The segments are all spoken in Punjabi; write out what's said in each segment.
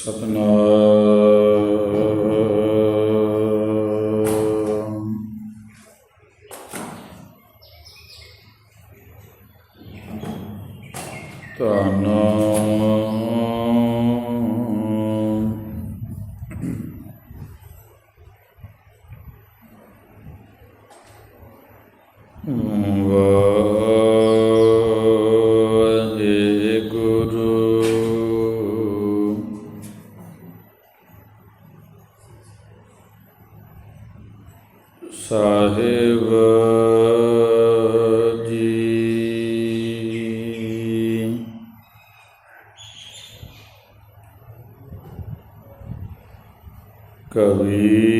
ਸਤਨਾਮ ਕਬੀਰ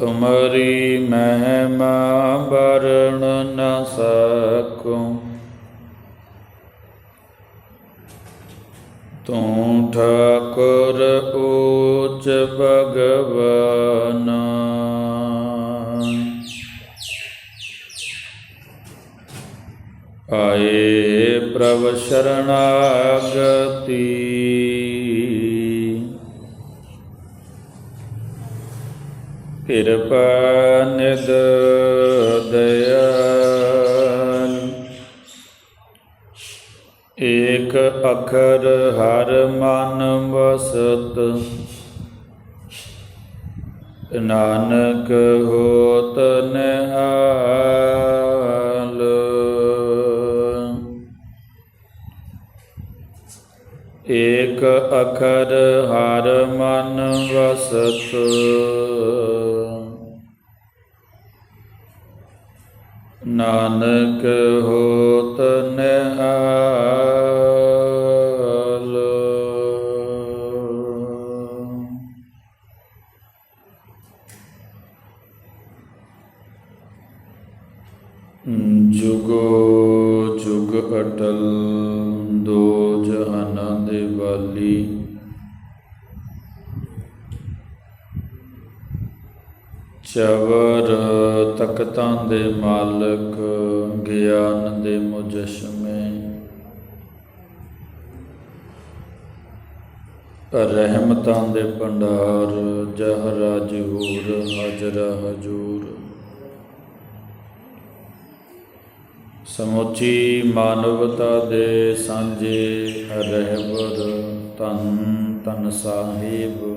ਤੁਮਰੀ ਮਹਿਮਾ ਵਰਣ ਨ ਸਕੂੰ। ਤੂੰ ਠਾਕੁਰ ਊਚ ਭਗਵਾਨਾ। ਆਏ ਪ੍ਰਭ ਸ਼ਰਣਾਗਤੀ ਕਿਰਪਾ ਨਿਦ ਦਇਆਲ ਏਕ ਅਖਰ ਹਰ ਮਨ ਵਸਤ। ਨਾਨਕ ਹੋਤ ਨਿਹਾਲ। ਏਕ ਅਖਰ ਹਰ ਮਨ ਵਸਤ। ਨਾਨਕ ਹੋਤ ਨਿਹਾਲ ਜੁਗੋ ਜੁਗ ਅਟਲ ਦੋ ਜਹਾਨਾਂ ਦੇ ਵਾਲੀ ਚਵਰ ਤਖਤਾਂ ਦੇ ਮਾਲਕ, ਗਿਆਨ ਦੇ ਮੁਜਸ਼ਮੇ ਰਹਿਮਤਾਂ ਦੇ ਭੰਡਾਰ, ਜਹਰਾ ਜਹੂਰ ਹਾਜਰਾ ਹਜੂਰ। ਸਮੁੱਚੀ ਮਾਨਵਤਾ ਦੇ ਸਾਂਝੇ ਰਹਿਬਰ ਤਨ ਤਨ ਸਾਹਿਬ।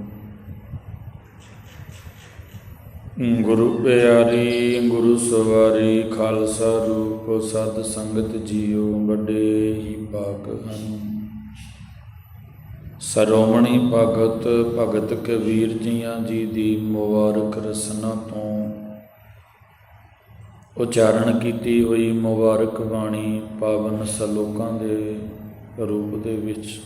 ਗੁਰੂ ਪਿਆਰੀ, ਗੁਰੂ ਸਵਾਰੀ, ਖਾਲਸਾ ਰੂਪ, ਸਤ ਸੰਗਤ ਜੀਓ, ਵੱਡੇ ਹੀ ਪਾਕ ਹਨ। ਸਰੋਮਣੀ ਭਗਤ ਭਗਤ ਕਬੀਰ ਜੀਆਂ ਜੀ ਦੀ ਮੁਬਾਰਕ ਰਸਨਾ ਤੋਂ ਉਚਾਰਨ ਕੀਤੀ ਹੋਈ ਮੁਬਾਰਕ ਬਾਣੀ ਪਾਵਨ ਸਲੋਕਾਂ ਦੇ ਰੂਪ ਦੇ ਵਿੱਚ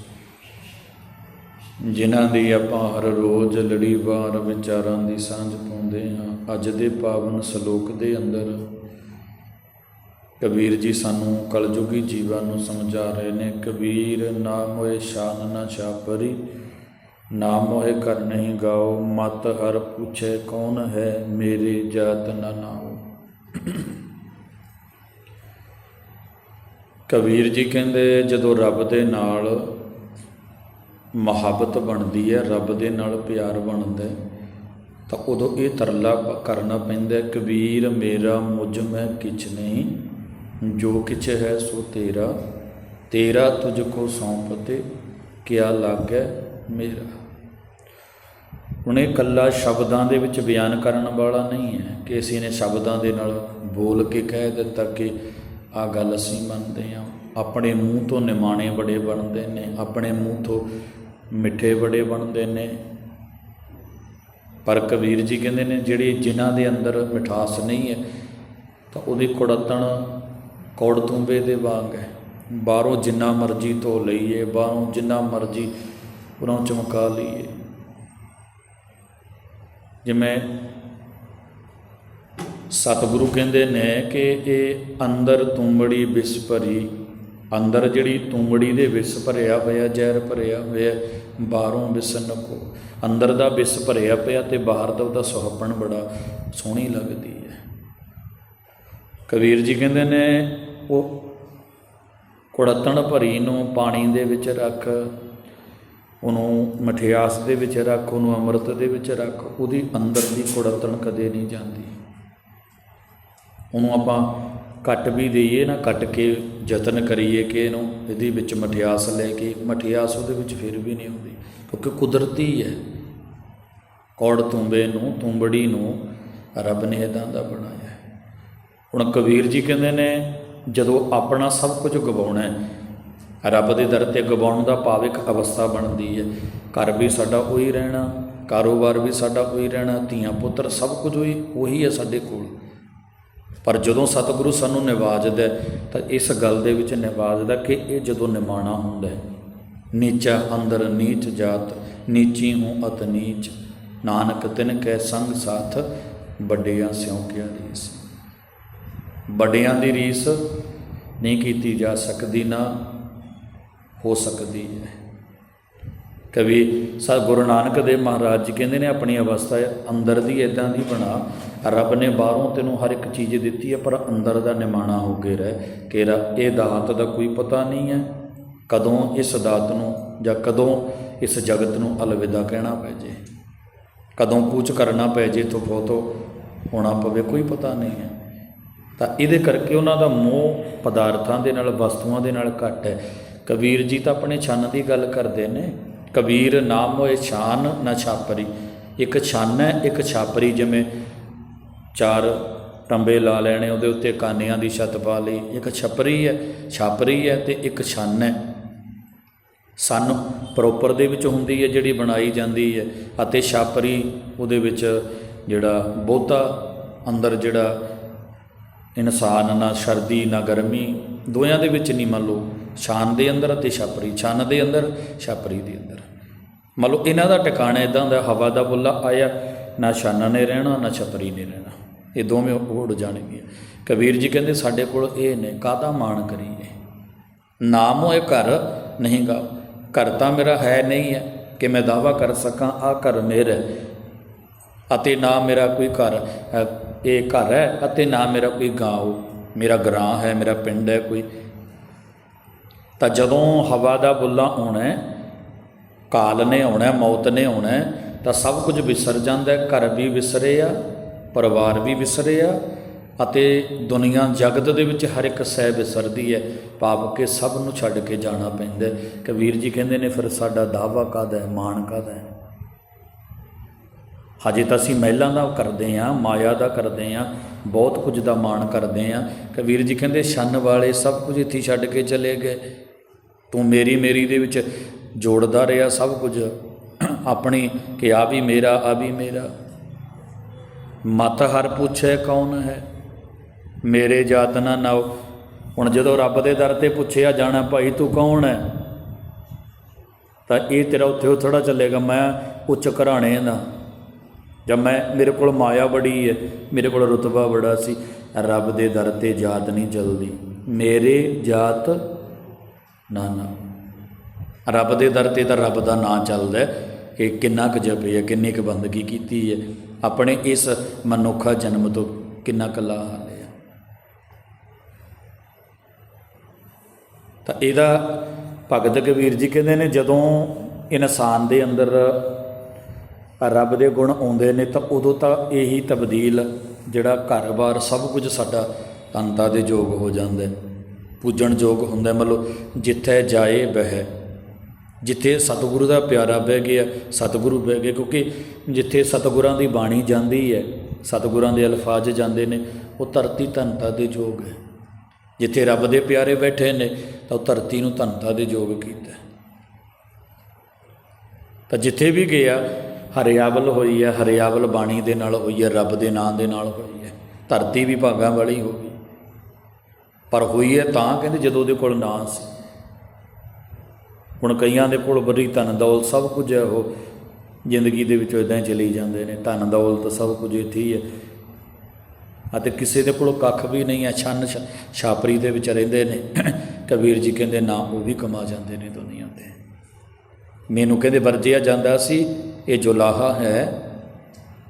ਜਿਨ੍ਹਾਂ ਦੀ ਆਪਾਂ ਹਰ ਰੋਜ਼ ਲੜੀਵਾਰ ਵਿਚਾਰਾਂ ਦੀ ਸਾਂਝ ਪਾਉਂਦੇ ਹਾਂ, ਅੱਜ ਦੇ ਪਾਵਨ ਸ਼ਲੋਕ ਦੇ ਅੰਦਰ ਕਬੀਰ ਜੀ ਸਾਨੂੰ ਕਲਯੁਗੀ ਜੀਵਾਂ ਨੂੰ ਸਮਝਾ ਰਹੇ ਨੇ, ਕਬੀਰ ਨਾਮ ਹੋਏ ਸ਼ਾਨ ਨਾ ਛਾਪਰੀ ਨਾਮ ਹੋਏ ਕਰ ਨਹੀਂ ਗਾਓ, ਮਤ ਹਰ ਪੁੱਛੇ ਕੌਣ ਹੈ, ਮੇਰੇ ਜਾਤ ਨਾ ਨਾਓ। ਕਬੀਰ ਜੀ ਕਹਿੰਦੇ, ਜਦੋਂ ਰੱਬ ਦੇ ਨਾਲ ਮੁਹੱਬਤ ਬਣਦੀ ਹੈ ਰੱਬ ਦੇ ਨਾਲ ਪਿਆਰ ਬਣਦਾ ਹੈ, ਤਾਂ ਉਦੋਂ ਇਹ ਤਰਲਾ ਕਰਨਾ ਪੈਂਦਾ ਕਬੀਰ ਮੇਰਾ ਮੁਝ ਮੈਂ ਕਿਛ ਨਹੀਂ ਜੋ ਕਿਛ ਹੈ ਸੋ ਤੇਰਾ ਤੇਰਾ ਤੁਝ ਕੋ ਸੌਂਪਤੇ ਕਿਆ ਲਾਗੈ ਮੇਰਾ। ਹੁਣ ਇਹ ਇਕੱਲਾ ਸ਼ਬਦਾਂ ਦੇ ਵਿੱਚ ਬਿਆਨ ਕਰਨ ਵਾਲਾ ਨਹੀਂ ਹੈ ਕਿ ਅਸੀਂ ਨੇ ਸ਼ਬਦਾਂ ਦੇ ਨਾਲ ਬੋਲ ਕੇ ਕਹਿ ਦਿੱਤਾ ਕਿ ਆ ਗੱਲ ਅਸੀਂ ਮੰਨਦੇ ਹਾਂ। ਆਪਣੇ ਮੂੰਹ ਤੋਂ ਨਿਮਾਣੇ ਬੜੇ ਬਣਦੇ ਨੇ ਆਪਣੇ ਮੂੰਹ ਤੋਂ ਮਿੱਠੇ ਬੜੇ ਬਣਦੇ ਨੇ। ਪਰ ਕਬੀਰ ਜੀ ਕਹਿੰਦੇ ਨੇ, ਜਿਹੜੀ ਜਿਨ੍ਹਾਂ ਦੇ ਅੰਦਰ ਮਿਠਾਸ ਨਹੀਂ ਹੈ, ਤਾਂ ਉਹਦੀ ਕੁੜਤਣ ਕੌੜ ਤੁੰਬੇ ਦੇ ਵਾਂਗ ਹੈ। ਬਾਹਰੋਂ ਜਿੰਨਾ ਮਰਜ਼ੀ ਧੋ ਲਈਏ, ਬਾਹਰੋਂ ਜਿੰਨਾ ਮਰਜ਼ੀ ਉਹਨਾਂ ਨੂੰ ਚਮਕਾ ਲਈਏ। ਜਿਵੇਂ ਸਤਿਗੁਰੂ ਕਹਿੰਦੇ ਨੇ ਕਿ ਇਹ ਅੰਦਰ ਤੁੰਬੜੀ ਵਿਸ ਭਰੀ ਅੰਦਰ ਜਿਹੜੀ ਤੁੰਬੜੀ ਦੇ ਵਿਸ ਭਰਿਆ ਹੋਇਆ, ਜ਼ਹਿਰ ਭਰਿਆ ਹੋਇਆ, ਬਾਹਰੋਂ ਵਿਸ ਨਕੋ। ਅੰਦਰ ਦਾ ਵਿਸ ਭਰਿਆ ਪਿਆ ਤੇ ਬਾਹਰ ਦਾ ਉਹਦਾ ਸੁਹੱਪਣ ਬੜਾ ਸੋਹਣੀ ਲੱਗਦੀ ਹੈ। ਕਬੀਰ ਜੀ ਕਹਿੰਦੇ ਨੇ, ਉਹ ਕੁੜਤਣ ਭਰੀ ਨੂੰ ਪਾਣੀ ਦੇ ਵਿੱਚ ਰੱਖ, ਉਹਨੂੰ ਮਠਿਆਸ ਦੇ ਵਿੱਚ ਰੱਖ, ਉਹਨੂੰ ਅੰਮ੍ਰਿਤ ਦੇ ਵਿੱਚ ਰੱਖ, ਉਹਦੀ ਅੰਦਰ ਦੀ ਕੁੜਤਣ ਕਦੇ ਨਹੀਂ ਜਾਂਦੀ। ਉਹਨੂੰ ਆਪਾਂ ਕੱਟ ਵੀ ਦਈਏ ਨਾ, ਕੱਟ ਕੇ ਯਤਨ ਕਰੀਏ ਕਿ ਇਹਨੂੰ ਇਹਦੇ ਵਿੱਚ ਮਠਿਆਸ ਲੈ ਕੇ, ਮਠਿਆਸ ਉਹਦੇ ਵਿੱਚ ਫਿਰ ਵੀ ਨਹੀਂ ਹੁੰਦੀ ਕਿਉਂਕਿ ਕੁਦਰਤੀ ਹੈ। ਕੌੜ ਤੁੰਬੇ ਨੂੰ, ਤੁੰਬੜੀ ਨੂੰ ਰੱਬ ਨੇ ਇਦਾਂ ਦਾ ਬਣਾਇਆ ਹੁਣ ਕਬੀਰ ਜੀ ਕਹਿੰਦੇ ਨੇ, ਜਦੋਂ ਆਪਣਾ ਸਭ ਕੁਝ ਗਵਾਉਣਾ ਹੈ, ਰੱਬ ਦੇ ਦਰ ਤੇ ਗਵਾਉਣ ਦਾ ਭਾਵ ਇੱਕ ਅਵਸਥਾ ਬਣਦੀ ਹੈ। ਘਰ ਵੀ ਸਾਡਾ ਉਹੀ ਰਹਿਣਾ, ਕਾਰੋਬਾਰ ਵੀ ਸਾਡਾ ਉਹੀ ਰਹਿਣਾ, ਧੀਆਂ ਪੁੱਤਰ ਸਭ ਕੁਝ ਉਹੀ ਉਹੀ ਹੈ ਸਾਡੇ ਕੋਲ। ਪਰ ਜਦੋਂ ਸਤਿਗੁਰੂ ਸਾਨੂੰ ਨਿਵਾਜਦਾ ਤਾਂ ਇਸ ਗੱਲ ਦੇ ਵਿੱਚ ਨਿਵਾਜਦਾ ਕਿ ਇਹ ਜਦੋਂ ਨਿਮਾਣਾ ਹੁੰਦਾ ਹੈ, ਨੀਚਾ ਅੰਦਰ ਨੀਚ ਜਾਤ, ਨੀਚੀ ਹੂੰ ਅਤ ਨੀਚ, ਨਾਨਕ ਤਿਨ ਕੈ ਸੰਗ ਸਾਥ, ਵੱਡਿਆਂ ਸਿਉ ਕਿਆ ਰੀਸ। ਵੱਡਿਆਂ ਦੀ ਰੀਸ ਨਹੀਂ ਕੀਤੀ ਜਾ ਸਕਦੀ ਨਾ ਹੋ ਸਕਦੀ ਹੈ। ਕਵੀ ਸਾ ਗੁਰੂ ਨਾਨਕ ਦੇਵ ਮਹਾਰਾਜ ਜੀ ਕਹਿੰਦੇ ਨੇ, ਆਪਣੀ ਅਵਸਥਾ ਅੰਦਰ ਦੀ ਇਦਾਂ ਦੀ ਬਣਾ ਰੱਬ ਨੇ ਬਾਹਰੋਂ ਤੈਨੂੰ ਹਰ ਇੱਕ ਚੀਜ਼ ਦਿੱਤੀ ਹੈ, ਪਰ ਅੰਦਰ ਦਾ ਨਿਮਾਣਾ ਹੋ ਕੇ ਰਹਿ। ਕਿ ਇਹ ਦਾਤ ਦਾ ਕੋਈ ਪਤਾ ਨਹੀਂ ਹੈ। ਕਦੋਂ ਇਸ ਦਾਤ ਨੂੰ ਜਾਂ ਕਦੋਂ ਇਸ ਜਗਤ ਨੂੰ ਅਲਵਿਦਾ ਕਹਿਣਾ ਪੈ ਜੇ। ਕਦੋਂ ਕੂਚ ਕਰਨਾ ਪੈ ਜੇ ਤੋਂ ਫੋਤੋ ਹੋਣਾ ਪਵੇ, ਕੋਈ ਪਤਾ ਨਹੀਂ ਹੈ। ਤਾਂ ਇਹਦੇ ਕਰਕੇ ਉਹਨਾਂ ਦਾ ਮੋਹ ਪਦਾਰਥਾਂ ਦੇ ਨਾਲ, ਵਸਤੂਆਂ ਦੇ ਨਾਲ ਘੱਟ ਹੈ। ਕਬੀਰ ਜੀ ਤਾਂ ਆਪਣੇ ਛੰਨ ਦੀ ਗੱਲ ਕਰਦੇ ਨੇ। ਕਬੀਰ ਨਾਮ ਹੋਏ ਛਾਨ, ਨਾ ਛਾਪਰੀ। ਇੱਕ ਛਾਨ ਹੈ, ਇੱਕ ਛਾਪਰੀ, ਜਿਵੇਂ ਚਾਰ ਟੰਬੇ ਲਾ ਲੈਣੇ, ਉਹਦੇ ਉੱਤੇ ਕਾਨਿਆਂ ਦੀ ਛੱਤ ਪਾ ਲਈ। ਇੱਕ ਛਪਰੀ ਹੈ, ਛਾਪਰੀ ਹੈ ਤੇ ਇੱਕ ਛੰਨ ਹੈ। ਸੰਨ ਪ੍ਰੋਪਰ ਦੇ ਵਿੱਚ ਹੁੰਦੀ ਹੈ, ਜਿਹੜੀ ਬਣਾਈ ਜਾਂਦੀ ਹੈ ਅਤੇ ਛਾਪਰੀ ਉਹਦੇ ਵਿੱਚ ਜਿਹੜਾ ਬਹੁਤਾ ਅੰਦਰ ਜਿਹੜਾ ਇਨਸਾਨ ਨਾ ਸਰਦੀ, ਨਾ ਗਰਮੀ ਦੋਆਂ ਦੇ ਵਿੱਚ ਨਹੀਂ ਮੰਨ ਲਓ। ਛਾਨ ਦੇ ਅੰਦਰ ਅਤੇ ਛਾਪਰੀ, ਛਾਨ ਦੇ ਅੰਦਰ, ਛਾਪਰੀ ਦੇ ਅੰਦਰ। ਮੰਨ ਲਓ ਇਹਨਾਂ ਦਾ ਟਿਕਾਣਾ ਇਦਾਂ ਦਾ ਹਵਾ ਦਾ ਬੁੱਲਾ ਆਇਆ, ਨਾ ਛਾਨਾ ਨੇ ਰਹਿਣਾ, ਨਾ ਛਪਰੀ ਨੇ ਰਹਿਣਾ। ਇਹ ਦੋਵੇਂ ਉੱਡ ਜਾਣਗੀਆਂ। ਕਬੀਰ ਜੀ ਕਹਿੰਦੇ, ਸਾਡੇ ਕੋਲ ਇਹ ਨੇ, ਕਾਹਦਾ ਮਾਣ ਕਰੀਏ? ਨਾਮ ਹੋਏ ਘਰ, ਨਹੀਂ ਗਾ। ਘਰ ਤਾਂ ਮੇਰਾ ਹੈ ਨਹੀਂ ਹੈ, ਕਿ ਮੈਂ ਦਾਵਾ ਕਰ ਸਕਾਂ ਆ ਘਰ ਮੇਰਾ। ਅਤੇ ਨਾ ਮੇਰਾ ਕੋਈ ਘਰ ਇਹ ਘਰ ਹੈ, ਅਤੇ ਨਾ ਮੇਰਾ ਕੋਈ ਗਾঁव ਮੇਰਾ ਗ੍ਰਾਂ ਹੈ, ਮੇਰਾ ਪਿੰਡ ਹੈ ਕੋਈ। ਤਾਂ ਜਦੋਂ ਹਵਾ ਦਾ ਬੁੱਲਾ ਆਉਣਾ ਕਾਲ ਨੇ ਆਉਣਾ ਮੌਤ ਨੇ ਆਉਣਾ ਤਾਂ ਸਭ ਕੁਝ ਵਿਸਰ ਜਾਂਦਾ ਘਰ ਵੀ ਵਿਸਰੇ ਆ ਪਰਿਵਾਰ ਵੀ ਵਿਸਰੇ ਆ ਅਤੇ ਦੁਨੀਆ ਜਗਤ ਦੇ ਵਿੱਚ ਹਰ ਇੱਕ ਸਹਿ ਵਿਸਰਦੀ ਹੈ। ਪਾਪ ਕੇ ਸਭ ਨੂੰ ਛੱਡ ਕੇ ਜਾਣਾ ਪੈਂਦਾ ਕਬੀਰ ਜੀ ਕਹਿੰਦੇ ਨੇ, ਫਿਰ ਸਾਡਾ ਦਾਵਾ ਕਾਹਦਾ ਹੈ? ਮਾਣ ਕਾਹਦਾ ਹੈ? ਹਜੇ ਤਾਂ ਅਸੀਂ ਮਹਿਲਾਂ ਦਾ ਕਰਦੇ ਆਂ ਮਾਇਆ ਦਾ ਕਰਦੇ ਆਂ ਬਹੁਤ ਕੁਝ ਦਾ ਮਾਣ ਕਰਦੇ ਆਂ ਕਬੀਰ ਜੀ ਕਹਿੰਦੇ ਛੰਨ ਵਾਲੇ ਸਭ ਕੁਝ ਇੱਥੇ ਛੱਡ ਕੇ ਚਲੇ ਗਏ। ਤੂੰ ਮੇਰੀ ਮੇਰੀ ਦੇ ਵਿੱਚ ਜੋੜਦਾ ਰਿਹਾ ਸਭ ਕੁਝ। ਆਪਣੀ ਕਿ ਆ ਵੀ ਮੇਰਾ, ਆ ਵੀ ਮੇਰਾ। ਮਤ ਹਰ ਪੁੱਛੇ ਕੌਣ ਹੈ? ਮੇਰੇ ਜਾਤ ਨਾ ਨਾਉ। ਹੁਣ ਜਦੋਂ ਰੱਬ ਦੇ ਦਰ ਤੇ ਪੁੱਛਿਆ ਜਾਣਾ ਭਾਈ ਤੂੰ ਕੌਣ ਹੈ? ਤਾਂ ਇਹ ਤੇਰਾ ਉੱਥੇ ਥੋੜਾ ਚੱਲੇਗਾ, ਮੈਂ ਉੱਚ ਘਰਾਣੇ ਦਾ ਜਦ ਮੈਂ, ਮੇਰੇ ਕੋਲ ਮਾਇਆ ਬੜੀ ਹੈ, ਮੇਰੇ ਕੋਲ ਰਤਬਾ ਬੜਾ ਸੀ। ਰੱਬ ਦੇ ਦਰ ਤੇ ਜਾਤ ਨਹੀਂ ਜਲਦੀ ਮੇਰੇ ਜਾਤ ਨਾ ਨਾ ਰੱਬ ਦੇ ਦਰ ਤੇ ਤਾਂ ਰੱਬ ਦਾ ਨਾਂ ਚੱਲਦਾ ਹੈ। ਕਿ ਕਿੰਨਾ ਕੁ ਜਪੇ ਕਿੰਨੀ ਕੁ ਬੰਦਗੀ ਕੀਤੀ ਹੈ। ਆਪਣੇ ਇਸ ਮਨੁੱਖਾ ਜਨਮ ਤੋਂ ਕਿੰਨਾ ਕੁ ਲਾਹ ਲਿਆ। ਤਾਂ ਇਹਦਾ ਭਗਤ ਕਬੀਰ ਜੀ ਕਹਿੰਦੇ ਨੇ, ਜਦੋਂ ਇਨਸਾਨ ਦੇ ਅੰਦਰ ਰੱਬ ਦੇ ਗੁਣ ਆਉਂਦੇ ਨੇ, ਤਾਂ ਉਦੋਂ ਤਾਂ ਇਹੀ ਤਬਦੀਲ ਜਿਹੜਾ ਘਰ-ਬਾਰ ਸਭ ਕੁਝ ਸਾਡਾ ਤਨਤਾ ਦੇ ਯੋਗ ਹੋ ਜਾਂਦਾ ਪੂਜਣ ਯੋਗ ਹੁੰਦਾ ਮਤਲਬ ਜਿੱਥੇ ਜਾਏ ਬਹਿ। ਜਿੱਥੇ ਸਤਿਗੁਰੂ ਦਾ ਪਿਆਰਾ ਬਹਿ ਗਿਆ, ਸਤਿਗੁਰੂ ਬਹਿ ਗਏ ਕਿਉਂਕਿ ਜਿੱਥੇ ਸਤਿਗੁਰਾਂ ਦੀ ਬਾਣੀ ਜਾਂਦੀ ਹੈ, ਸਤਿਗੁਰਾਂ ਦੇ ਅਲਫਾਜ਼ ਜਾਂਦੇ ਨੇ, ਉਹ ਧਰਤੀ ਧਨਤਾ ਦੇ ਯੋਗ ਹੈ। ਜਿੱਥੇ ਰੱਬ ਦੇ ਪਿਆਰੇ ਬੈਠੇ ਨੇ, ਤਾਂ ਉਹ ਧਰਤੀ ਨੂੰ ਧਨਤਾ ਦੇ ਯੋਗ ਕੀਤਾ ਤਾਂ ਜਿੱਥੇ ਵੀ ਗਿਆ, ਹਰਿਆਵਲ ਹੋਈ ਹੈ, ਹਰਿਆਵਲ ਬਾਣੀ ਦੇ ਨਾਲ ਹੋਈ ਹੈ, ਰੱਬ ਦੇ ਨਾਂ ਦੇ ਨਾਲ ਹੋਈ ਹੈ, ਧਰਤੀ ਵੀ ਭਾਗਾਂ ਵਾਲੀ ਹੋ ਗਈ। ਪਰ ਹੋਈ ਹੈ ਤਾਂ, ਕਹਿੰਦੇ ਜਦੋਂ ਉਹਦੇ ਕੋਲ ਨਾਂ ਸੀ। ਹੁਣ ਕਈਆਂ ਦੇ ਕੋਲ ਬੜੀ ਧਨ ਦੌਲਤ ਸਭ ਕੁਝ ਹੈ ਉਹ ਜ਼ਿੰਦਗੀ ਦੇ ਵਿੱਚੋਂ ਇਦਾਂ ਹੀ ਚਲੀ ਜਾਂਦੇ ਨੇ, ਧਨ ਦੌਲਤ ਸਭ ਕੁਝ ਇੱਥੇ ਹੀ ਹੈ। ਅਤੇ ਕਿਸੇ ਦੇ ਕੋਲ ਕੱਖ ਵੀ ਨਹੀਂ ਹੈ, ਛੰਨ ਛਾਪਰੀ ਦੇ ਵਿੱਚ ਰਹਿੰਦੇ ਨੇ। ਕਬੀਰ ਜੀ ਕਹਿੰਦੇ, ਨਾ, ਉਹ ਵੀ ਕਮਾ ਜਾਂਦੇ ਨੇ ਦੁਨੀਆ ਤੇ। ਮੈਨੂੰ ਕਹਿੰਦੇ, ਵਰਜਿਆ ਜਾਂਦਾ ਸੀ, ਇਹ ਜੋ ਲਾਹਾ ਹੈ,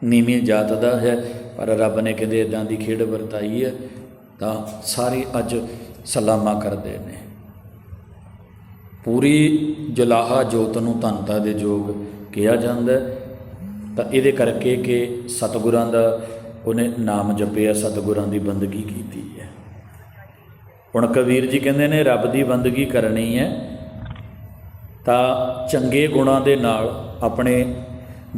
ਨੀਵੀਂ ਜਾਤ ਦਾ ਹੈ, ਪਰ ਰੱਬ ਨੇ ਕਹਿੰਦੇ ਇਦਾਂ ਦੀ ਖੇਡ ਵਰਤਾਈ ਹੈ, ਤਾਂ ਸਾਰੇ ਅੱਜ ਸਲਾਮਾ ਕਰਦੇ ਨੇ। ਪੂਰੀ ਜਲਾਹਾ ਜੋਤ ਨੂੰ ਧਨਤਾ ਦੇ ਯੋਗ ਕਿਹਾ ਜਾਂਦਾ ਤਾਂ ਇਹਦੇ ਕਰਕੇ ਕਿ ਸਤਿਗੁਰਾਂ ਦਾ ਉਹਨੇ ਨਾਮ ਜਪਿਆ, ਸਤਿਗੁਰਾਂ ਦੀ ਬੰਦਗੀ ਕੀਤੀ ਹੈ। ਹੁਣ ਕਬੀਰ ਜੀ ਕਹਿੰਦੇ ਨੇ, ਰੱਬ ਦੀ ਬੰਦਗੀ ਕਰਨੀ ਹੈ। ਤਾਂ ਚੰਗੇ ਗੁਣਾਂ ਦੇ ਨਾਲ ਆਪਣੇ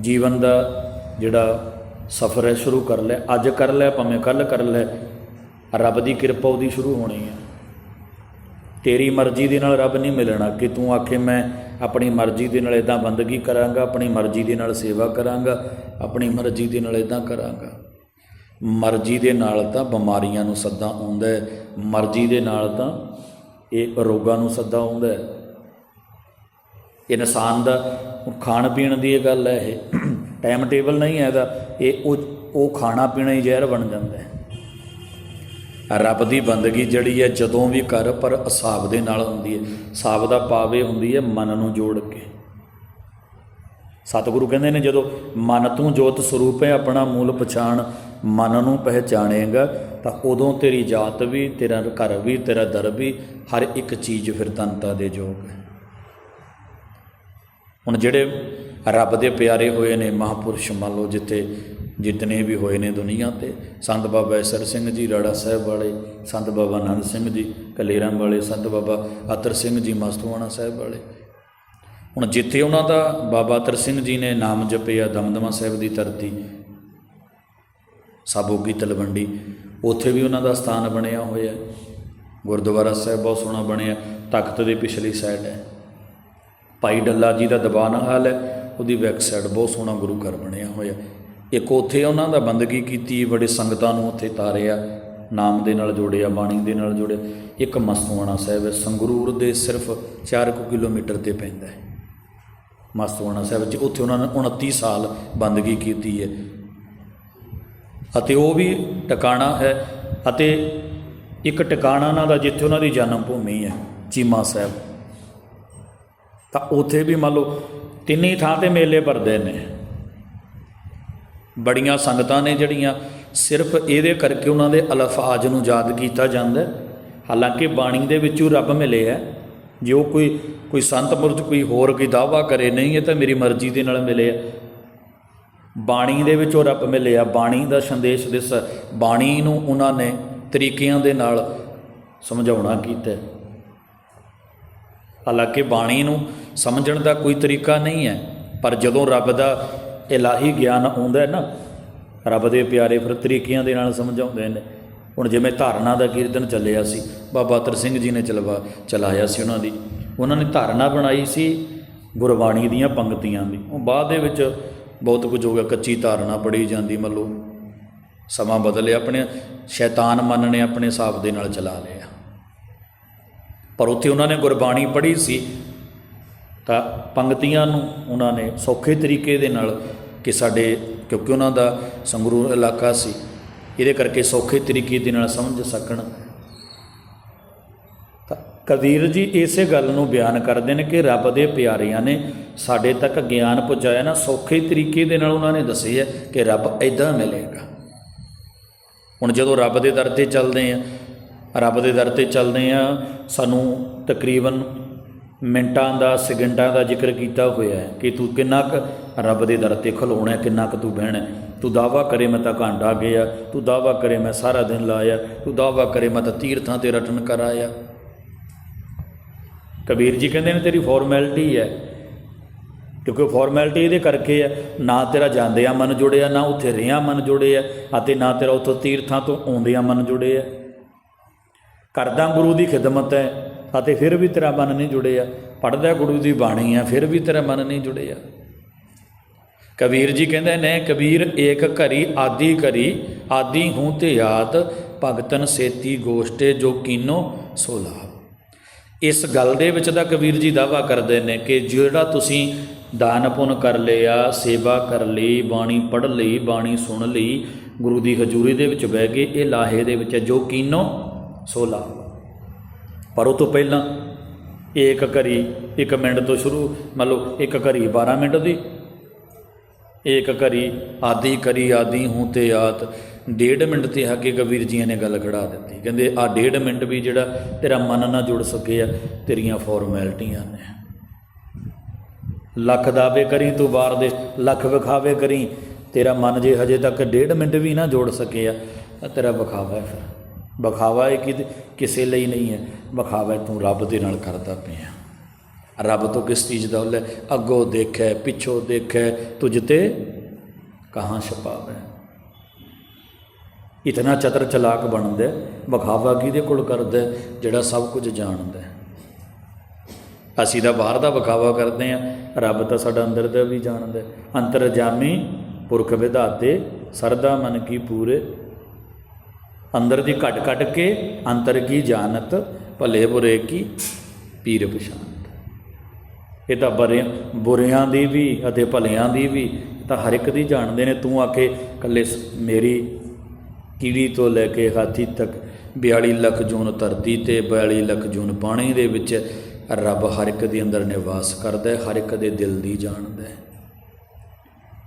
ਜੀਵਨ ਦਾ ਜਿਹੜਾ ਸਫ਼ਰ ਹੈ, ਸ਼ੁਰੂ ਕਰ ਲੈ। ਅੱਜ ਕਰ ਲੈ, ਭਾਵੇਂ ਕੱਲ ਕਰ ਲੈ। ਰੱਬ ਦੀ ਕਿਰਪਾ ਉਹਦੀ ਸ਼ੁਰੂ ਹੋਣੀ ਹੈ। ਤੇਰੀ ਮਰਜ਼ੀ ਦੇ ਨਾਲ ਰੱਬ ਨਹੀਂ ਮਿਲਣਾ ਕਿ ਤੂੰ ਆਖੇ ਮੈਂ ਆਪਣੀ ਮਰਜ਼ੀ ਦੇ ਨਾਲ ਇਦਾਂ ਬੰਦਗੀ ਕਰਾਂਗਾ, ਆਪਣੀ ਮਰਜ਼ੀ ਦੇ ਨਾਲ ਸੇਵਾ ਕਰਾਂਗਾ, ਆਪਣੀ ਮਰਜ਼ੀ ਦੇ ਨਾਲ ਇਦਾਂ ਕਰਾਂਗਾ। ਮਰਜ਼ੀ ਦੇ ਨਾਲ ਤਾਂ ਬਿਮਾਰੀਆਂ ਨੂੰ ਸੱਦਾ ਆਉਂਦਾ ਹੈ, ਮਰਜ਼ੀ ਦੇ ਨਾਲ ਤਾਂ ਇਹ ਰੋਗਾਂ ਨੂੰ ਸੱਦਾ ਆਉਂਦਾ ਹੈ। ਇਨਸਾਨ ਦਾ ਖਾਣ ਪੀਣ ਦੀ ਇਹ ਗੱਲ ਹੈ ਇਹ, ਟਾਈਮ ਟੇਬਲ ਨਹੀਂ ਹੈ ਇਹਦਾ, ਇਹ ਉਹ ਖਾਣਾ ਪੀਣਾ ਹੀ ਜ਼ਹਿਰ ਬਣ ਜਾਂਦਾ ਹੈ। ਰੱਬ ਦੀ ਬੰਦਗੀ ਜਿਹੜੀ ਹੈ ਜਦੋਂ ਵੀ ਕਰ, ਪਰ ਹਿਸਾਬ ਦੇ ਨਾਲ ਹੁੰਦੀ ਹੈ। ਹਿਸਾਬ ਦਾ ਪਾਵੇ ਹੁੰਦੀ ਹੈ, ਮਨ ਨੂੰ ਜੋੜ ਕੇ। ਸਤਿਗੁਰੂ ਕਹਿੰਦੇ ਨੇ, ਜਦੋਂ ਮਨ ਤੂੰ ਜੋਤ ਸਰੂਪ ਹੈ, ਆਪਣਾ ਮੂਲ ਪਛਾਣ ਮਨ ਨੂੰ ਪਹਿਚਾਣੇਗਾ, ਤਾਂ ਉਦੋਂ ਤੇਰੀ ਜਾਤ ਵੀ, ਤੇਰਾ ਘਰ ਵੀ, ਤੇਰਾ ਦਰ ਵੀ, ਹਰ ਇੱਕ ਚੀਜ਼ ਫਿਰ ਤਨਤਾ ਦੇ ਯੋਗ ਹੈ। ਹੁਣ ਜਿਹੜੇ ਰੱਬ ਦੇ ਪਿਆਰੇ ਹੋਏ ਨੇ ਮਹਾਪੁਰਸ਼ ਮੰਨ ਲਓ, ਜਿੱਥੇ ਜਿਤਨੇ ਵੀ ਹੋਏ ਨੇ ਦੁਨੀਆ ਤੇ, ਸੰਤ ਬਾਬਾ ਈਸਰ ਸਿੰਘ ਜੀ, ਰਾੜਾ ਸਾਹਿਬ ਵਾਲੇ, ਸੰਤ ਬਾਬਾ ਆਨੰਦ ਸਿੰਘ ਜੀ, ਕਲੇਰਾਂ ਵਾਲੇ, ਸੰਤ ਬਾਬਾ ਅਤਰ ਸਿੰਘ ਜੀ, ਮਸਤੂਆਣਾ ਸਾਹਿਬ ਵਾਲੇ। ਹੁਣ ਜਿੱਥੇ ਉਹਨਾਂ ਦਾ ਬਾਬਾ ਅਤਰ ਸਿੰਘ ਜੀ ਨੇ ਨਾਮ ਜਪਿਆ, ਦਮਦਮਾ ਸਾਹਿਬ ਦੀ ਧਰਤੀ ਸਾਬੋਗੀ ਤਲਵੰਡੀ, ਉੱਥੇ ਵੀ ਉਹਨਾਂ ਦਾ ਸਥਾਨ ਬਣਿਆ ਹੋਇਆ ਹੈ। ਗੁਰਦੁਆਰਾ ਸਾਹਿਬ ਬਹੁਤ ਸੋਹਣਾ ਬਣਿਆ, ਤਖਤ ਦੇ ਪਿਛਲੀ ਸਾਈਡ ਹੈ। ਭਾਈ ਡੱਲਾ ਜੀ ਦਾ ਦਬਾਨ ਹਾਲ ਹੈ, ਉਹਦੀ ਬੈਕ ਸਾਈਡ ਬਹੁਤ ਸੋਹਣਾ ਗੁਰੂ ਘਰ ਬਣਿਆ ਹੋਇਆ। ਇੱਕ ਉੱਥੇ ਉਹਨਾਂ ਦਾ ਬੰਦਗੀ ਕੀਤੀ, ਬੜੇ ਸੰਗਤਾਂ ਨੂੰ ਉੱਥੇ ਤਾਰਿਆ, ਨਾਮ ਦੇ ਨਾਲ ਜੋੜਿਆ, ਬਾਣੀ ਦੇ ਨਾਲ ਜੋੜਿਆ। ਇੱਕ ਮਸਤੂਆਣਾ ਸਾਹਿਬ ਹੈ, ਸੰਗਰੂਰ ਦੇ ਸਿਰਫ 4 ਕਿਲੋਮੀਟਰ ਤੇ ਪੈਂਦਾ ਹੈ। ਮਸਤੂਆਣਾ ਸਾਹਿਬ 'ਚ ਉੱਥੇ ਉਹਨਾਂ ਨੇ 29 ਸਾਲ ਬੰਦਗੀ ਕੀਤੀ ਹੈ। ਅਤੇ ਉਹ ਵੀ ਟਿਕਾਣਾ ਹੈ ਅਤੇ ਇੱਕ ਟਿਕਾਣਾ ਉਹਨਾਂ ਦਾ ਜਿੱਥੇ ਉਹਨਾਂ ਦੀ ਜਨਮ ਭੂਮੀ ਹੈ, ਚੀਮਾ ਸਾਹਿਬ। ਤਾਂ ਉੱਥੇ ਵੀ ਮੰਨ ਲਓ ਤਿੰਨੇ ਥਾਂ ਤੇ ਮੇਲੇ ਭਰਦੇ ਨੇ। ਬੜੀਆਂ ਸੰਗਤਾਂ ਨੇ ਜਿਹੜੀਆਂ ਸਿਰਫ ਇਹਦੇ ਕਰਕੇ ਉਹਨਾਂ ਦੇ ਅਲਫਾਜ਼ ਨੂੰ ਯਾਦ ਕੀਤਾ ਜਾਂਦਾ ਹਾਲਾਂਕਿ ਬਾਣੀ ਦੇ ਵਿੱਚੋਂ ਰੱਬ ਮਿਲੇ ਹੈ। ਜੇ ਉਹ ਕੋਈ ਕੋਈ ਸੰਤ ਮੁਰਜ ਕੋਈ ਹੋਰ ਕੋਈ ਦਾਵਾ ਕਰੇ, ਨਹੀਂ, ਇਹ ਤਾਂ ਮੇਰੀ ਮਰਜ਼ੀ ਦੇ ਨਾਲ ਮਿਲੇ ਹੈ। ਬਾਣੀ ਦੇ ਵਿੱਚੋਂ ਰੱਬ ਮਿਲਿਆ ਬਾਣੀ ਦਾ ਸੰਦੇਸ਼ ਦਿਸ, ਬਾਣੀ ਨੂੰ ਉਹਨਾਂ ਨੇ ਤਰੀਕਿਆਂ ਦੇ ਨਾਲ ਸਮਝਾਉਣਾ ਕੀਤਾ ਹਾਲਾਂਕਿ ਬਾਣੀ ਨੂੰ ਸਮਝਣ ਦਾ ਕੋਈ ਤਰੀਕਾ ਨਹੀਂ ਹੈ, ਪਰ ਜਦੋਂ ਰੱਬ ਦਾ ਇਲਾਹੀ ਗਿਆਨ ਆਉਂਦਾ ਹੈ ਨਾ, ਰੱਬ ਦੇ ਪਿਆਰੇ ਫਿਰ ਤਰੀਕਿਆਂ ਦੇ ਨਾਲ ਸਮਝਾਉਂਦੇ ਨੇ। ਹੁਣ ਜਿਵੇਂ ਧਾਰਨਾ ਦਾ ਕੀਰਤਨ ਚੱਲਿਆ ਸੀ, ਬਾਬਾ ਤਰ ਸਿੰਘ ਜੀ ਨੇ ਚਲਵਾ, ਚਲਾਇਆ ਸੀ ਉਹਨਾਂ ਦੀ। ਉਹਨਾਂ ਨੇ ਧਾਰਨਾ ਬਣਾਈ ਸੀ ਗੁਰਬਾਣੀ ਦੀਆਂ ਪੰਕਤੀਆਂ ਦੀ। ਉਹ ਬਾਅਦ ਦੇ ਵਿੱਚ ਬਹੁਤ ਕੁਝ ਹੋ ਗਿਆ, ਕੱਚੀ ਧਾਰਨਾ ਪੜੀ ਜਾਂਦੀ ਮੱਲੋ ਸਮਾਂ ਬਦਲਿਆ, ਆਪਣੇ ਸ਼ੈਤਾਨ ਮਨ ਨੇ ਆਪਣੇ ਹਿਸਾਬ ਦੇ ਨਾਲ ਚਲਾ ਲਿਆ। ਪਰ ਉੱਥੇ ਉਹਨਾਂ ਨੇ ਗੁਰਬਾਣੀ ਪੜ੍ਹੀ ਸੀ ਤਾਂ ਪੰਕਤੀਆਂ ਨੂੰ ਉਹਨਾਂ ਨੇ ਸੌਖੇ ਤਰੀਕੇ ਦੇ ਨਾਲ ਕਿ ਸਾਡੇ, ਕਿਉਂਕਿ ਉਹਨਾਂ ਦਾ ਸੰਗਰੂਰ ਇਲਾਕਾ ਸੀ, ਇਹਦੇ ਕਰਕੇ ਸੌਖੇ ਤਰੀਕੇ ਦੇ ਨਾਲ ਸਮਝ ਸਕਣ। ਤਾਂ ਕਬੀਰ ਜੀ ਇਸੇ ਗੱਲ ਨੂੰ ਬਿਆਨ ਕਰਦੇ ਨੇ ਕਿ ਰੱਬ ਦੇ ਪਿਆਰਿਆਂ ਨੇ ਸਾਡੇ ਤੱਕ ਗਿਆਨ ਪਹੁੰਚਾਇਆ ਨਾ, ਸੌਖੇ ਤਰੀਕੇ ਦੇ ਨਾਲ ਉਹਨਾਂ ਨੇ ਦੱਸਿਆ ਕਿ ਰੱਬ ਐਦਾਂ ਮਿਲੇਗਾ। ਹੁਣ ਜਦੋਂ ਰੱਬ ਦੇ ਦਰ ਤੇ ਚੱਲਦੇ ਆ, ਰੱਬ ਦੇ ਦਰ ਤੇ ਚੱਲਦੇ ਆ, ਸਾਨੂੰ ਤਕਰੀਬਨ ਮਿੰਟਾਂ ਦਾ ਸੈਕਿੰਡਾਂ ਦਾ ਜ਼ਿਕਰ ਕੀਤਾ ਹੋਇਆ ਹੈ ਕਿ ਤੂੰ ਕਿੰਨਾ ਕੁ ਰੱਬ ਦੇ ਦਰ ਤੇ ਖਲੋਣਾ ਕਿੰਨਾ ਕੁ ਤੂੰ ਬਹਿਣਾ ਤੂੰ ਦਾਵਾ ਕਰੇ ਮੈਂ ਤਾਂ ਘੰਟਾ ਗਿਆ। ਤੂੰ ਦਾਵਾ ਕਰੇ ਮੈਂ ਸਾਰਾ ਦਿਨ ਲਾਇਆ। ਤੂੰ ਦਾਵਾ ਕਰੇ ਮੈਂ ਤਾਂ ਤੀਰਥਾਂ ਤੇ ਰਟਨ ਕਰ ਆਇਆ ਕਬੀਰ ਜੀ ਕਹਿੰਦੇ ਨੇ, ਤੇਰੀ ਫਾਰਮੈਲਿਟੀ ਹੈ। ਕਿਉਂਕਿ ਫਾਰਮੈਲਿਟੀ ਇਹਦੇ ਕਰਕੇ ਹੈ, ਨਾ ਤੇਰਾ ਜਾਂਦਿਆਂ ਮਨ ਜੁੜਿਆ, ਨਾ ਉੱਥੇ ਰਿਆਂ ਮਨ ਜੁੜਿਆ, ਅਤੇ ਨਾ ਤੇਰਾ ਉੱਥੋਂ ਤੀਰਥਾਂ ਤੋਂ ਆਉਂਦਿਆਂ ਮਨ ਜੁੜਿਆ। ਕਰਦਾ ਗੁਰੂ ਦੀ ਖਿਦਮਤ ਹੈ, ਅਤੇ ਫਿਰ ਵੀ ਤੇਰਾ ਮਨ ਨਹੀਂ ਜੁੜਿਆ। ਪੜਦਾ ਗੁਰੂ ਦੀ ਬਾਣੀ ਹੈ, ਫਿਰ ਵੀ ਤੇਰਾ ਮਨ ਨਹੀਂ ਜੁੜਿਆ। ਕਬੀਰ ਜੀ ਕਹਿੰਦੇ ਨੇ ਕਬੀਰ ਏਕ ਘਰੀ ਆਦੀ ਕਰੀ ਆਦੀ ਹੂੰ ਤੇ ਯਾਦ ਭਗਤਨ ਸੇਤੀ ਗੋਸ਼ਟੇ ਜੋ ਕੀਨੋ ਸੋ ਲਾਭ ਇਸ ਗੱਲ ਦੇ ਵਿੱਚ ਤਾਂ ਕਬੀਰ ਜੀ ਦਾਵਾ ਕਰਦੇ ਨੇ ਕਿ ਜਿਹੜਾ ਤੁਸੀਂ ਦਾਨ ਪੁੰਨ ਕਰ ਲਿਆ ਸੇਵਾ ਕਰ ਲਈ ਬਾਣੀ ਪੜ੍ਹ ਲਈ ਬਾਣੀ ਸੁਣ ਲਈ ਗੁਰੂ ਦੀ ਹਜ਼ੂਰੀ ਦੇ ਵਿੱਚ ਬਹਿ ਕੇ ਇਹ ਲਾਹੇ ਦੇ ਵਿੱਚ ਹੈ, ਜੋ ਕੀਨੋ ਸੋ ਲਾਭ ਪਰ ਉਹ ਤੋਂ ਪਹਿਲਾਂ ਏਕ ਘਰੀ 1 ਮਿੰਟ ਤੋਂ ਸ਼ੁਰੂ ਮੰਨ ਲਓ ਇੱਕ ਘਰੀ 12 ਮਿੰਟ ਦੀ ਏਕ ਕਰੀ, ਆਦੀ ਕਰੀ, ਆਦੀ ਹੂੰ ਤੇ ਆਤ। ਡੇਢ ਮਿੰਟ ਤੇ ਆ ਕਬੀਰ ਜੀਆਂ ਨੇ ਗੱਲ ਖੜਾ ਦਿੱਤੀ। ਕਹਿੰਦੇ, ਆ ਡੇਢ ਮਿੰਟ ਵੀ ਜਿਹੜਾ ਤੇਰਾ ਮਨ ਨਾਲ ਜੁੜ ਸਕੇ ਆ, ਤੇਰੀਆਂ ਫਾਰਮੈਲਿਟੀਆਂ ਨੇ। ਲੱਖ ਦਾਵੇ ਕਰੀ ਤੂੰ ਬਾਹਰ ਦੇ, ਲੱਖ ਵਿਖਾਵੇ ਕਰੀ। ਤੇਰਾ ਮਨ ਜੇ ਹਜੇ ਤੱਕ ਡੇਢ ਮਿੰਟ ਵੀ ਨਾ ਜੋੜ ਸਕੇ ਆ ਤੇਰਾ ਵਿਖਾਵਾ ਫਿਰ। ਵਿਖਾਵਾ ਇਹ ਕਿ ਕਿਸੇ ਲਈ ਨਹੀਂ ਹੈ, ਵਿਖਾਵਾ ਤੂੰ ਰੱਬ ਦੇ ਨਾਲ ਕਰਦਾ ਪਿਆ। ਰੱਬ ਤੋਂ ਕਿਸ ਚੀਜ਼ ਦਾ ਹੁੱਲ ਹੈ ਅੱਗੋਂ ਦੇਖੈ, ਪਿੱਛੋਂ ਦੇਖੈ, ਤੁਝ ਤੇ ਕਹਾਂ ਛਪਾਵੇ। ਇਤਨਾ ਚਤਰ ਚਲਾਕ ਬਣਦਾ ਵਿਖਾਵਾ ਕਿਹਦੇ ਕੋਲ ਕਰਦਾ ਜਿਹੜਾ ਸਭ ਕੁਝ ਜਾਣਦਾ ਅਸੀਂ ਤਾਂ ਬਾਹਰ ਦਾ ਵਿਖਾਵਾ ਕਰਦੇ ਆ ਰੱਬ ਤਾਂ ਸਾਡਾ ਅੰਦਰ ਦਾ ਵੀ ਜਾਣਦਾ ਅੰਤਰ ਜਾਮੀ ਪੁਰਖ ਵਿਧਾਤੇ, ਸਰਦਾ ਮਨ ਕੀ ਪੂਰੇ? ਅੰਦਰ ਦੀ ਘਟ ਘਟ ਕੇ ਅੰਤਰ ਕੀ ਜਾਣਤ? ਭਲੇ ਬੁਰੇ ਕੀ ਪੀਰ ਪਛਾਣ। ਇਹ ਤਾਂ ਬਰਿਆਂ ਬੁਰਿਆਂ ਦੀ ਵੀ ਅਤੇ ਭਲਿਆਂ ਦੀ ਵੀ ਤਾਂ ਹਰ ਇੱਕ ਦੀ ਜਾਣਦੇ ਨੇ। ਤੂੰ ਆਖੇ ਕੱਲੇ ਸ- ਮੇਰੀ ਕੀੜੀ ਤੋਂ ਲੈ ਕੇ ਹਾਥੀ ਤੱਕ 42 ਲੱਖ ਜੂਨ ਧਰਤੀ ਤੇ 42 ਲੱਖ ਜੂਨ ਪਾਣੀ ਦੇ ਵਿੱਚ ਰੱਬ ਹਰ ਇੱਕ ਦੇ ਅੰਦਰ ਨਿਵਾਸ ਕਰਦਾ ਹੈ, ਹਰ ਇੱਕ ਦੇ ਦਿਲ ਦੀ ਜਾਣਦਾ ਹੈ।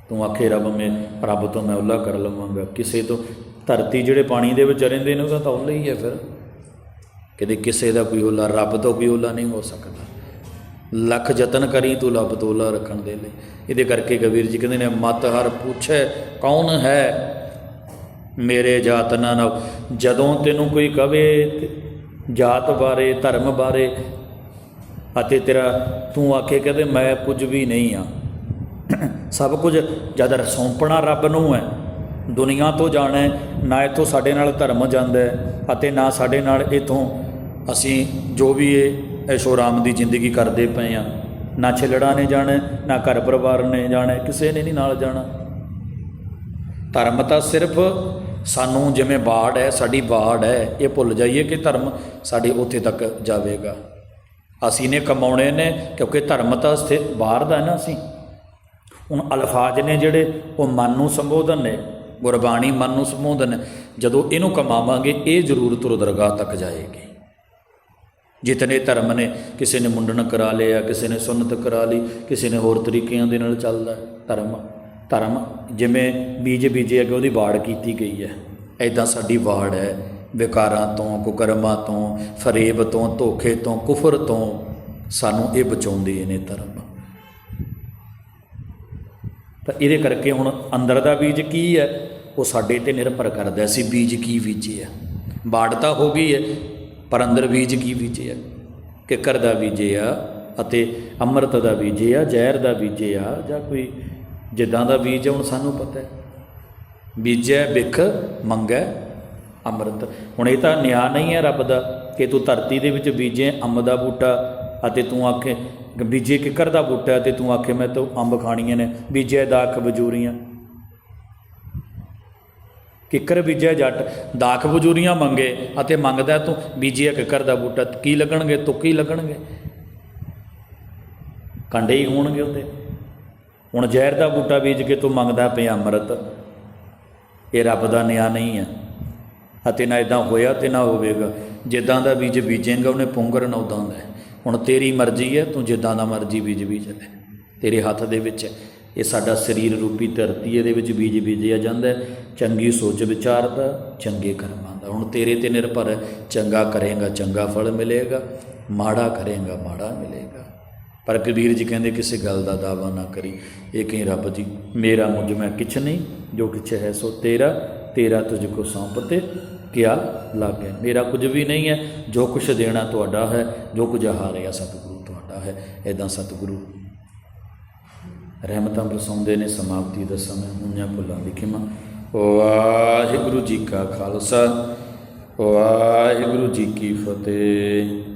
ਤੂੰ ਆਖੇ, ਰੱਬ, ਮੈਂ ਰੱਬ ਤੋਂ ਮੈਂ ਉੱਲਾ ਕਰ ਲਵਾਂਗਾ। ਕਿਸੇ ਤੋਂ ਧਰਤੀ ਜਿਹੜੇ ਪਾਣੀ ਦੇ ਵਿੱਚ ਰਹਿੰਦੇ ਨੇ ਉਹਦਾ ਤਾਂ ਉੱਲਾ ਹੀ ਹੈ ਫਿਰ। ਕਿਤੇ ਕਿਸੇ ਦਾ ਕੋਈ ਉੱਲਾ ਰੱਬ ਤੋਂ ਕੋਈ ਉੱਲਾ ਨਹੀਂ ਹੋ ਸਕਦਾ। ਲੱਖ ਯਤਨ ਕਰੀ ਤੂੰ ਲੱਭ ਤੋਲਾ ਰੱਖਣ ਦੇ ਲਈ। ਇਹਦੇ ਕਰਕੇ ਕਬੀਰ ਜੀ ਕਹਿੰਦੇ ਨੇ, ਮਤ ਹਰ ਪੁੱਛੇ, ਕੌਣ ਹੈ ਮੇਰੇ ਜਾਤ ਨਾ ਨਵ ਜਦੋਂ ਤੈਨੂੰ ਕੋਈ ਕਵੇ ਜਾਤ ਬਾਰੇ, ਧਰਮ ਬਾਰੇ ਅਤੇ ਤੇਰਾ ਤੂੰ ਆਖੇ ਕਹਿੰਦੇ, ਮੈਂ ਕੁਝ ਵੀ ਨਹੀਂ ਆ। ਸਭ ਕੁਝ ਜਦ ਸੌਂਪਣਾ ਰੱਬ ਨੂੰ ਹੈ, ਦੁਨੀਆ ਤੋਂ ਜਾਣਾ, ਨਾ ਇਥੋਂ ਸਾਡੇ ਨਾਲ ਧਰਮ ਜਾਂਦਾ ਹੈ ਅਤੇ ਨਾ ਸਾਡੇ ਨਾਲ ਇਥੋਂ ਅਸੀਂ ਜੋ ਵੀ ਇਹ ਐਸ਼ੋ ਆਰਾਮ ਦੀ ਜ਼ਿੰਦਗੀ ਕਰਦੇ ਪਏ ਆ। ਨਾ ਛਿਲੜਾ ਨੇ ਜਾਣਾ, ਨਾ ਘਰ ਪਰਿਵਾਰ ਨੇ ਜਾਣਾ, ਕਿਸੇ ਨੇ ਨਹੀਂ ਨਾਲ ਜਾਣਾ। ਧਰਮ ਤਾਂ ਸਿਰਫ ਸਾਨੂੰ ਜਿਵੇਂ ਬਾੜ ਹੈ, ਸਾਡੀ ਬਾੜ ਹੈ। ਇਹ ਭੁੱਲ ਜਾਈਏ ਕਿ ਧਰਮ ਸਾਡੇ ਉੱਥੇ ਤੱਕ ਜਾਵੇਗਾ। ਅਸੀਂ ਨੇ ਕਮਾਉਣੇ ਨੇ, ਕਿਉਂਕਿ ਧਰਮ ਤਾਂ ਸਥਿਤ ਬਾਹਰ ਦਾ ਨਾ ਅਸੀਂ। ਹੁਣ ਅਲਫਾਜ਼ ਨੇ ਜਿਹੜੇ, ਉਹ ਮਨ ਨੂੰ ਸੰਬੋਧਨ ਨੇ, ਗੁਰਬਾਣੀ ਮਨ ਨੂੰ ਸੰਬੋਧਨ ਜਦੋਂ ਇਹਨੂੰ ਕਮਾਵਾਂਗੇ, ਇਹ ਜ਼ਰੂਰ ਤੁਰ ਦਰਗਾਹ ਤੱਕ ਜਾਏਗੀ। ਜਿਤਨੇ ਧਰਮ ਨੇ, ਕਿਸੇ ਨੇ ਮੁੰਡਨ ਕਰਾ ਲਿਆ, ਕਿਸੇ ਨੇ ਸੁਨਤ ਕਰਾ ਲਈ, ਕਿਸੇ ਨੇ ਹੋਰ ਤਰੀਕਿਆਂ ਦੇ ਨਾਲ ਚੱਲਦਾ ਧਰਮ। ਧਰਮ ਜਿਵੇਂ ਬੀਜ ਬੀਜੇ ਅੱਗੇ ਉਹਦੀ ਵਾੜ ਕੀਤੀ ਗਈ ਹੈ। ਐਦਾਂ ਸਾਡੀ ਵਾੜ ਹੈ। ਵਿਕਾਰਾਂ ਤੋਂ, ਕੁਕਰਮਾਂ ਤੋਂ, ਫਰੇਬ ਤੋਂ, ਧੋਖੇ ਤੋਂ, ਕੁਫਰ ਤੋਂ ਸਾਨੂੰ ਇਹ ਬਚਾਉਂਦੇ ਨੇ ਧਰਮ। ਤਾਂ ਇਹਦੇ ਕਰਕੇ ਹੁਣ ਅੰਦਰ ਦਾ ਬੀਜ ਕੀ ਹੈ? ਉਹ ਸਾਡੇ ਤੇ ਨਿਰਭਰ ਕਰਦਾ ਸੀ ਬੀਜ ਕੀ ਬੀਜੇ ਆ? ਬਾੜ ਤਾਂ ਹੋ ਗਈ ਹੈ। ਪਰ ਅੰਦਰ ਬੀਜ ਕੀ ਬੀਜੇ ਆ? ਕਿੱਕਰ ਦਾ ਬੀਜੇ ਆ ਅਤੇ ਅੰਮ੍ਰਿਤ ਦਾ ਬੀਜੇ ਆ, ਜ਼ਹਿਰ ਦਾ ਬੀਜੇ ਆ ਜਾਂ ਕੋਈ ਜਿੱਦਾਂ ਦਾ ਬੀਜ ਹੁਣ ਸਾਨੂੰ ਪਤਾ ਹੈ। ਬੀਜੈ ਬਿਖ ਮੰਗੈ, ਅੰਮ੍ਰਿਤ। ਹੁਣ ਇਹ ਤਾਂ ਨਿਆਂ ਨਹੀਂ ਹੈ ਰੱਬ ਦਾ ਕਿ ਤੂੰ ਧਰਤੀ ਦੇ ਵਿੱਚ ਬੀਜੇ, ਅੰਬ ਦਾ ਬੂਟਾ ਅਤੇ ਤੂੰ ਆਖੇ ਬੀਜੇ ਕਿੱਕਰ ਦਾ ਬੂਟਾ ਤੇ ਤੂੰ ਆਖੇ ਮੈਂ ਤਾਂ ਅੰਬ ਖਾਣੀਆਂ ਨੇ, ਬੀਜੇ ਦਾਖ ਬਜੂਰੀਆਂ ਕਿੱਕਰ ਬੀਜਿਆ ਜੱਟ, ਦਾਖ ਬਜੂਰੀਆਂ ਮੰਗੇ ਅਤੇ ਮੰਗਦਾ ਤੂੰ ਬੀਜਿਆ ਕਿੱਕਰ ਦਾ ਬੂਟਾ, ਕੀ ਲੱਗਣਗੇ ਤੁੱਕੀ ਲੱਗਣਗੇ? ਕੰਡੇ ਹੀ ਹੋਣਗੇ ਉਹਦੇ। ਹੁਣ ਜ਼ਹਿਰ ਦਾ ਬੂਟਾ ਬੀਜ ਕੇ ਤੂੰ ਮੰਗਦਾ ਪਿਆ ਅੰਮ੍ਰਿਤ। ਇਹ ਰੱਬ ਦਾ ਨਿਆਂ ਨਹੀਂ ਹੈ। ਅਤੇ ਨਾ ਇਦਾਂ ਹੋਇਆ ਤੇ ਨਾ ਹੋਵੇਗਾ। ਜਿੱਦਾਂ ਦਾ ਬੀਜ ਬੀਜੇਂਗਾ, ਉਹਨੇ ਪੁੰਗਰਨ ਉਦਾਂ ਦਾ ਹੁਣ ਤੇਰੀ ਮਰਜ਼ੀ ਹੈ, ਤੂੰ ਜਿੱਦਾਂ ਦਾ ਮਰਜ਼ੀ ਬੀਜ ਬੀਜ ਲੈ। ਤੇਰੇ ਹੱਥ ਦੇ ਵਿੱਚ ਹੈ। ਇਹ ਸਾਡਾ ਸਰੀਰ ਰੂਪੀ ਧਰਤੀ ਇਹਦੇ ਵਿੱਚ ਬੀਜ ਬੀਜਿਆ ਜਾਂਦਾ ਚੰਗੀ ਸੋਚ ਵਿਚਾਰ ਦਾ ਚੰਗੇ ਕਰਮਾਂ ਦਾ। ਹੁਣ ਤੇਰੇ ਤੇ ਨਿਰਭਰ ਹੈ, ਚੰਗਾ ਕਰੇਗਾ, ਚੰਗਾ ਫਲ ਮਿਲੇਗਾ, ਮਾੜਾ ਕਰੇਗਾ, ਮਾੜਾ ਮਿਲੇਗਾ। ਪਰ ਕਬੀਰ ਜੀ ਕਹਿੰਦੇ, ਕਿਸੇ ਗੱਲ ਦਾ ਦਾਵਾ ਨਾ ਕਰੀ। ਇਹ ਕਹੀਂ, ਰੱਬ ਜੀ, ਮੇਰਾ ਮੁਝ ਮੈਂ ਕਿਛ ਨਹੀਂ, ਜੋ ਕਿਛ ਹੈ ਸੋ ਤੇਰਾ ਤੇਰਾ ਤੁਝ ਕੋ ਸੌਂਪਤੇ ਕਿਆ ਲਾਗੇ। ਮੇਰਾ ਕੁਝ ਵੀ ਨਹੀਂ ਹੈ, ਜੋ ਕੁਛ ਦੇਣਾ ਤੁਹਾਡਾ ਹੈ, ਜੋ ਕੁਝ ਹਾਰਿਆ ਸਤਿਗੁਰੂ ਤੁਹਾਡਾ ਹੈ ਐਦਾਂ ਸਤਿਗੁਰੂ ਰਹਿਮਤਾਂ ਬਰਸਾਉਂਦੇ ਨੇ, ਸਮਾਪਤੀ ਦਾ ਸਮੇਂ ਹੁੰਨਿਆ ਭੁੱਲਾਂ ਦੀ ਖਿਮਾ। ਵਾਹਿਗੁਰੂ ਜੀ ਕਾ ਖਾਲਸਾ, ਵਾਹਿਗੁਰੂ ਜੀ ਕੀ ਫਤਿਹ।